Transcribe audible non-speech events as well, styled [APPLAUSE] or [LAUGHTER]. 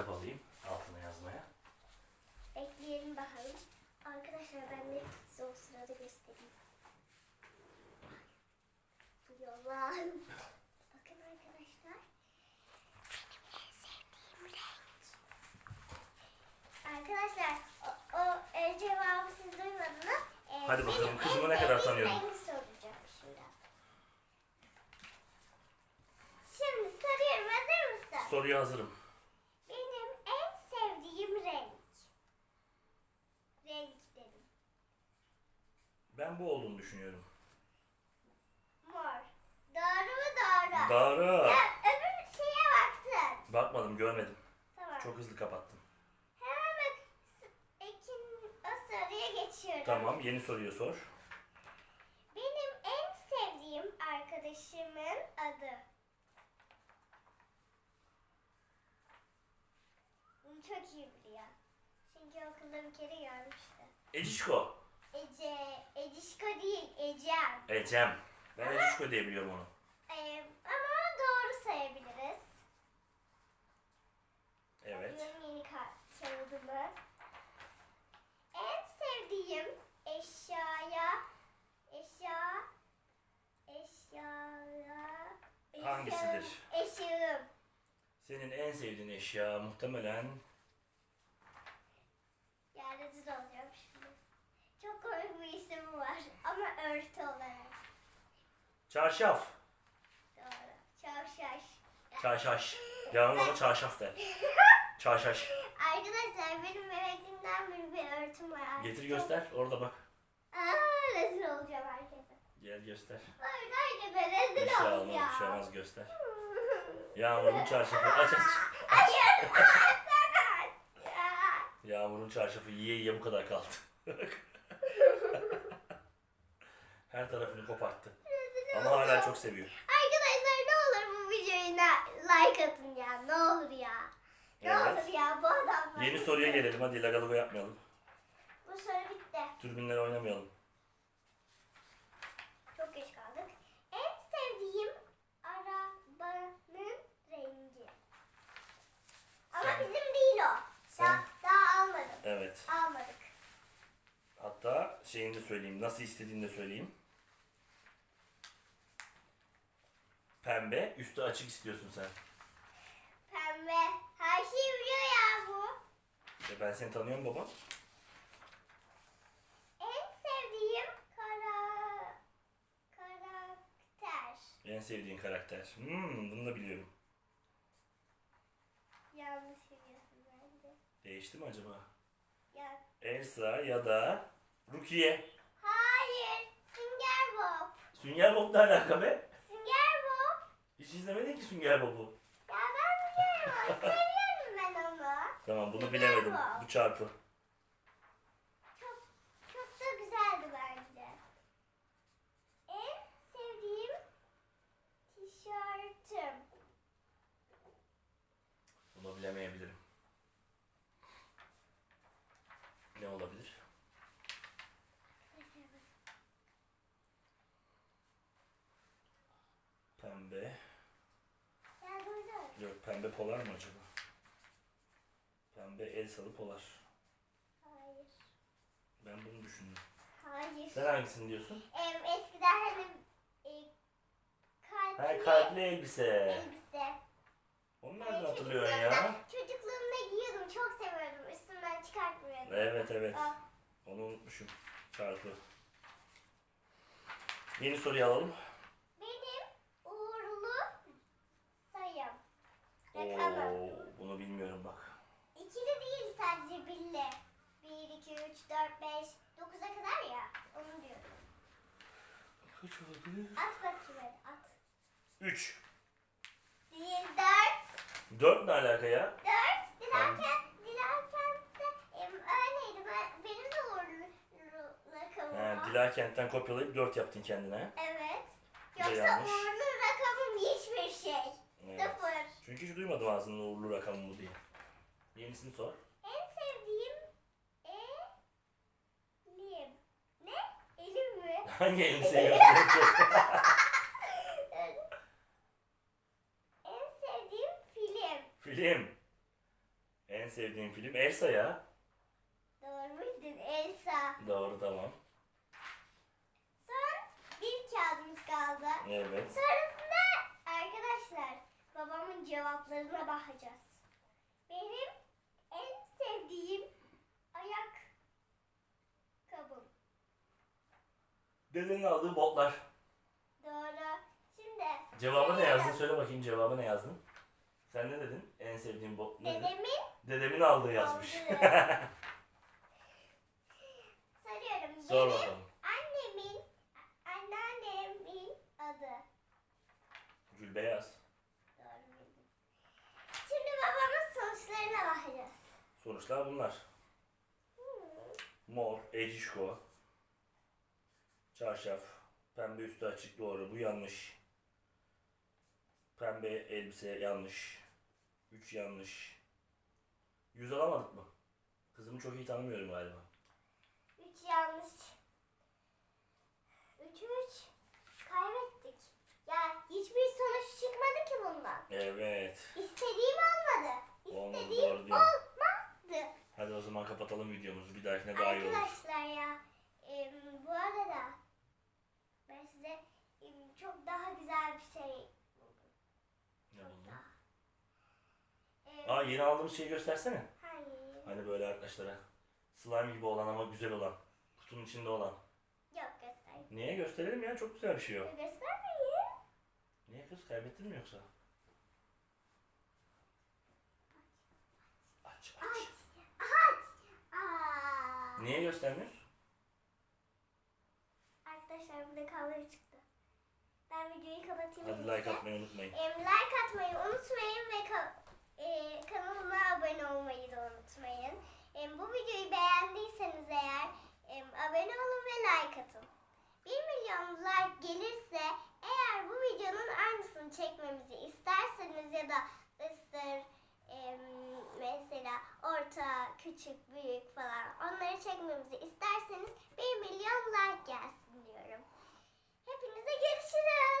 kitap alayım altına yazmaya. Ekleyelim bakalım. Arkadaşlar ben de size o sırada göstereyim. Yolla. Bakın arkadaşlar. En sevdiğim renk. Arkadaşlar o, o e, cevabı siz duymadınız. E, Hadi bakalım, benim kızımı en ne kadar sevdiğim tanıyorum? rengi soracağım şimdi. Şimdi soruyorum hazır mısın? Soruya hazırım. Benim en sevdiğim renk. Renk dedim. Ben bu olduğunu düşünüyorum. Mor. Doğru mu doğru? Doğru. Ya öbür şeye baktın. Bakmadım görmedim. Tamam. Çok hızlı kapattım. Hemen bak. Ekin o soruya geçiyorum. Tamam yeni soruyu sor. Benim en sevdiğim arkadaşımın adı. Bunu çok iyi biliyor. Çünkü okulda bir kere görmüştü. Ecişko. Ecişko değil, Ecem. Ecem. Ben Ecişko diye biliyorum onu. Ee, ama doğru sayabiliriz. Evet. Benim yeni ka- kağıdımı. En sevdiğim eşyaya, eşya, eşyaya, Hangisidir? Eşyağım. Senin en sevdiğin eşya muhtemelen Ya rezil olacağım şimdi. Çok komik bir isim var ama örtü olarak. çarşaf. Doğru. Çavşaş. Çarşaş. Baba çarşaf der. [LAUGHS] Çarşaş. Arkadaşlar benim bebekliğimden beri bir örtüm var. Artık Getir göster. Orada bak. Aa, rezil olacağım herkese. Gel göster. Hayır hayır be rezil Bir şey olmaz, olacağım. bir şey olmaz göster. [LAUGHS] Yağmur'un çarşafı aç aç. Hayır. Ya. Yağmur'un çarşafı yiye yiye bu kadar kaldı. [LAUGHS] Her tarafını koparttı. Ama hala çok seviyor. Arkadaşlar ne olur bu videoya like atın ya. Ne olur ya. Ne Evet. olur ya bu adamlar. Yeni soruya gelelim. Hadi lagaluga yapmayalım. Bu soru bitti. Türbinlere oynamayalım. Çok geç kaldık. En sevdiğim arabanın rengi. Ama Sen- bizim değil o. Sen- Daha, daha almadım. Evet. Almadık. Hatta şeyini de söyleyeyim. Nasıl istediğini de söyleyeyim. Pembe, üstü açık istiyorsun sen. Pembe. Her şeyi biliyor ya bu. E ben seni tanıyorum baba. En sevdiğim kara... karakter. En sevdiğin karakter. Hmm, bunu da biliyorum. Yanlış biliyorsun bence. Değişti mi acaba? Ya. Elsa ya da Rukiye. Hayır. Sünger Bob. Sünger Bob ne alaka be? Hiç izlemedin ki Sünger Bob'u. Ya ben biliyorum. [LAUGHS] Seviyorum ben onu. Tamam bunu bilemedim. Bu çarpı. Çok, çok da güzeldi bence. En sevdiğim tişörtüm. Bunu bilemeyebilirim. Ne olabilir? Pembe. Ya duydum. Yok pembe polar mı acaba? Pembe Elsa'lı polar. Hayır. Ben bunu düşündüm. Hayır. Sen hangisini diyorsun? Em, eskiden hani e, kalpli, Ha kalpli elbise. elbise. Onu Hani nereden hatırlıyorsun ya? çocukluğumda- Çocukluğumda giyiyordum. Çok seviyordum. Üstümden çıkartmıyordum. Evet evet. Ah. Onu unutmuşum. Çarpı. Yeni soruyu alalım. Benim uğurlu sayım. Rakamım. Oo, bunu bilmiyorum bak. İkili değil sadece birli. 1, 2, 3, 4, 5, 9'a kadar ya. Onu diyorum. Kaç olabilir? At bakayım at. 3. Değil 4. 4 ne alaka ya? 4. Dilerken, dilerken de em, öyleydi. Ben, benim de uğurlu rakamım He, var. Kopyalayıp 4 yaptın kendine. Evet. Yoksa yanlış. uğurlu rakamım hiçbir şey. Evet. Sıfır. Çünkü hiç duymadım ağzının uğurlu rakamı bu diye. Yenisini sor. En sevdiğim elim. Ne? Elim mi? [LAUGHS] Hangi elini seviyorsun? [LAUGHS] en sevdiğim film. Film. sevdiğim film Elsa ya. Doğru bildin Elsa. Doğru tamam. Son bir kağıdımız kaldı. Evet. Babamın cevaplarına bakacağız. Benim en sevdiğim ayak kabım. Dedenin aldığı botlar. Doğru. Şimdi Cevabı ne yazdın? Söyle bakayım cevabı ne yazdın? Sen ne dedin? En sevdiğim bot ne? dedemin Dedemin aldığı yazmış. aldığı. [LAUGHS] Soruyorum. Sor Benim bakalım. annemin, anneannemin adı. Gülbeyaz. Doğru bildim. Şimdi babamın sonuçlarına bakacağız. Sonuçlar bunlar. Mor, ecişko, çarşaf, pembe üstü açık doğru, bu yanlış. Pembe elbise yanlış. Üç yanlış. Yüz alamadık mı? Kızımı çok iyi tanımıyorum galiba. Üç yanlış. Üç üç. Kaybettik. Ya hiçbir sonuç çıkmadı ki bundan. Evet. İstediğim olmadı. Olmadı, İstediğim doğru diyorsun. olmadı. Hadi o zaman kapatalım videomuzu. Bir dahakine daha iyi olur. Arkadaşlar ya em, bu arada ben size em, çok daha güzel bir şey buldum. Ne buldun? Aa yeni aldığımız şeyi göstersene. hayır. Hani böyle arkadaşlara. Slime gibi olan ama güzel olan. Kutunun içinde olan. Yok göstereyim. Niye gösterelim ya? Çok güzel bir şey o. Göstermeyin. Niye kız? Kaybettin mi yoksa? Aç aç. Aç. Aç. Aa. Niye göstermiyorsun? Arkadaşlar burada kavga çıktı. Ben videoyu kapatayım. Hadi like atmayı unutmayın. Em, like atmayı unutmayın ve ka- e, kanalıma abone olmayı da unutmayın. Em, bu videoyu beğendiyseniz eğer em, abone olun ve like atın. 1 milyon like gelirse eğer bu videonun aynısını çekmemizi isterseniz ya da orta, küçük, büyük falan onları çekmemizi isterseniz 1 milyon like gelsin diyorum. Hepinize görüşürüz.